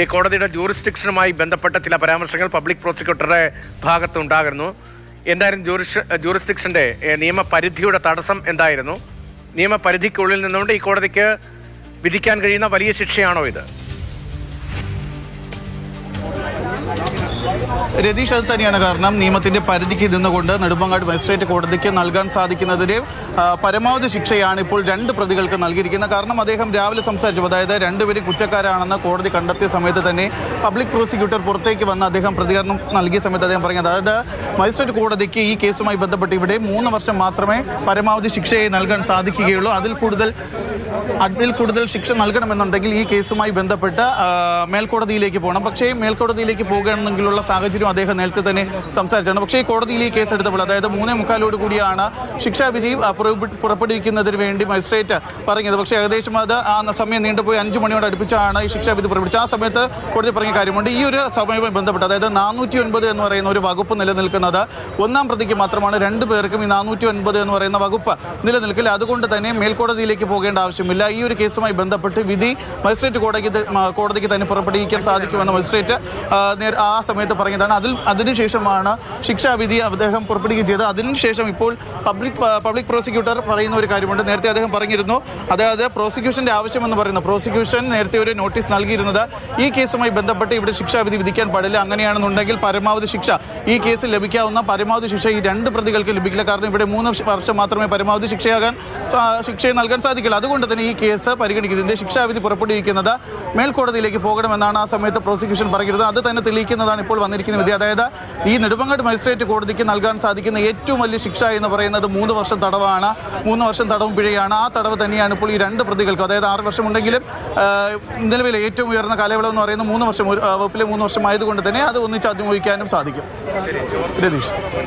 ഈ കോടതിയുടെ ജൂറിസ്ഡിക്ഷനുമായി ബന്ധപ്പെട്ട ചില പരാമർശങ്ങൾ പബ്ലിക് പ്രോസിക്യൂട്ടറുടെ ഭാഗത്ത് ഉണ്ടാകുന്നു എന്തായാലും ജൂറിഷ് ജൂറിസ്ഡിക്ഷന്റെ നിയമപരിധിയുടെ തടസ്സം എന്തായിരുന്നു? നിയമപരിധിക്കുള്ളിൽ നിന്നുകൊണ്ട് ഈ കോടതിക്ക് വിധിക്കാൻ കഴിയുന്ന വലിയ ശിക്ഷയാണോ ഇത്? രതീഷ് അത് തന്നെയാണ് കാരണം നിയമത്തിന്റെ പരിധിക്ക് നിന്നുകൊണ്ട് നെടുമ്പങ്ങാട് മജിസ്ട്രേറ്റ് കോടതിക്ക് നൽകാൻ സാധിക്കുന്നതിന് പരമാവധി ശിക്ഷയാണ് ഇപ്പോൾ രണ്ട് പ്രതികൾക്ക് നൽകിയിരിക്കുന്നത്. കാരണം അദ്ദേഹം രാവിലെ സംസാരിച്ചു. അതായത് രണ്ടുപേരും കുറ്റക്കാരാണെന്ന് കോടതി കണ്ടെത്തിയ സമയത്ത് തന്നെ പബ്ലിക് പ്രോസിക്യൂട്ടർ പുറത്തേക്ക് വന്ന് അദ്ദേഹം പ്രതികരണം നൽകിയ സമയത്ത് അദ്ദേഹം പറഞ്ഞത് അതായത് മജിസ്ട്രേറ്റ് കോടതിക്ക് ഈ കേസുമായി ബന്ധപ്പെട്ട് ഇവിടെ മൂന്ന് വർഷം മാത്രമേ പരമാവധി ശിക്ഷയെ നൽകാൻ സാധിക്കുകയുള്ളൂ. അതിൽ കൂടുതൽ അതിൽ കൂടുതൽ ശിക്ഷ നൽകണമെന്നുണ്ടെങ്കിൽ ഈ കേസുമായി ബന്ധപ്പെട്ട് മേൽക്കോടതിയിലേക്ക് പോകണം. പക്ഷേ മേൽക്കോടതിയിലേക്ക് പോകുകയാണെങ്കിലുള്ള സാഹചര്യം അദ്ദേഹം നേരത്തെ തന്നെ സംസാരിച്ചാണ് പക്ഷേ ഈ കോടതിയിൽ ഈ കേസ് എടുത്തപ്പോൾ അതായത് മൂന്നേ മുക്കാലോട് കൂടിയാണ് ശിക്ഷാവിധി പുറപ്പെടുവിക്കുന്നതിന് വേണ്ടി മജിസ്ട്രേറ്റ് പറഞ്ഞത്. പക്ഷേ ഏകദേശം അത് ആ സമയം നീണ്ടുപോയി അഞ്ച് മണിയോട് അടുപ്പിച്ചാണ് ഈ ശിക്ഷാവിധി പുറപ്പെടുവിച്ചത്. ആ സമയത്ത് കോടതി പറഞ്ഞ കാര്യമുണ്ട്. ഈ ഒരു സമയവുമായി ബന്ധപ്പെട്ട് അതായത് നാനൂറ്റി ഒൻപത് എന്ന് പറയുന്ന ഒരു വകുപ്പ് നിലനിൽക്കുന്നത് ഒന്നാം പ്രതിക്ക് മാത്രമാണ് രണ്ടു പേർക്കും ഈ നാനൂറ്റി ഒൻപത് എന്ന് പറയുന്ന വകുപ്പ് നിലനിൽക്കില്ല. അതുകൊണ്ട് തന്നെ മേൽക്കോടതിയിലേക്ക് പോകേണ്ട ആവശ്യമില്ല. ഈ ഒരു കേസുമായി ബന്ധപ്പെട്ട് വിധി മജിസ്ട്രേറ്റ് കോടതിക്ക് കോടതിക്ക് തന്നെ പുറപ്പെടുവിക്കാൻ സാധിക്കുമെന്ന് മജിസ്ട്രേറ്റ് ആ, സമയത്ത് സമയത്ത് പറഞ്ഞതാണ് അതിൽ അതിനുശേഷമാണ് ശിക്ഷാവിധി അദ്ദേഹം പുറപ്പെടുകയും ചെയ്തത്. അതിനുശേഷം ഇപ്പോൾ പബ്ലിക് പബ്ലിക് പ്രോസിക്യൂട്ടർ പറയുന്ന ഒരു കാര്യമുണ്ട്. നേരത്തെ അദ്ദേഹം പറഞ്ഞിരുന്നു. അതായത് പ്രോസിക്യൂഷന്റെ ആവശ്യമെന്ന് പറയുന്നു. പ്രോസിക്യൂഷൻ നേരത്തെ ഒരു നോട്ടീസ് നൽകിയിരുന്നത് ഈ കേസുമായി ബന്ധപ്പെട്ട് ഇവിടെ ശിക്ഷാവിധി വിധിക്കാൻ പാടില്ല. അങ്ങനെയാണെന്നുണ്ടെങ്കിൽ പരമാവധി ശിക്ഷ ഈ കേസിൽ ലഭിക്കാവുന്ന പരമാവധി ശിക്ഷ ഈ രണ്ട് പ്രതികൾക്ക് ലഭിക്കില്ല. കാരണം ഇവിടെ മൂന്ന് വർഷം മാത്രമേ പരമാവധി ശിക്ഷയാകാൻ ശിക്ഷയെ ശിക്ഷ നൽകാൻ സാധിക്കില്ല അതുകൊണ്ട് തന്നെ ഈ കേസ് പരിഗണിക്കുന്നതിന്റെ ശിക്ഷാവിധി പുറപ്പെടുവിക്കുന്നത് മേൽക്കോടതിയിലേക്ക് പോകണമെന്നാണ് ആ സമയത്ത് പ്രോസിക്യൂഷൻ പറയുന്നത്. അത് തന്നെ തെളിയിക്കുന്നതാണ് ഇപ്പോൾ വന്നിരിക്കുന്ന വിധി. അതായത് ഈ നെടുമങ്ങാട് മജിസ്ട്രേറ്റ് കോടതിക്ക് നൽകാൻ സാധിക്കുന്ന ഏറ്റവും വലിയ ശിക്ഷ എന്ന് പറയുന്നത് മൂന്ന് വർഷം തടവാണ്. മൂന്ന് വർഷം തടവും പിഴയാണ്. ആ തടവ് തന്നെയാണ് ഇപ്പോൾ ഈ രണ്ട് പ്രതികൾക്കും. അതായത് ആറ് വർഷം ഉണ്ടെങ്കിലും നിലവിൽ ഏറ്റവും ഉയർന്ന കാലയളവ് എന്ന് പറയുന്നത് മൂന്ന് വർഷം വകുപ്പിലെ മൂന്ന് വർഷം ആയതുകൊണ്ട് തന്നെ അത് ഒന്നിച്ച് അതിമോഹിക്കാനും സാധിക്കും. രതീഷ്.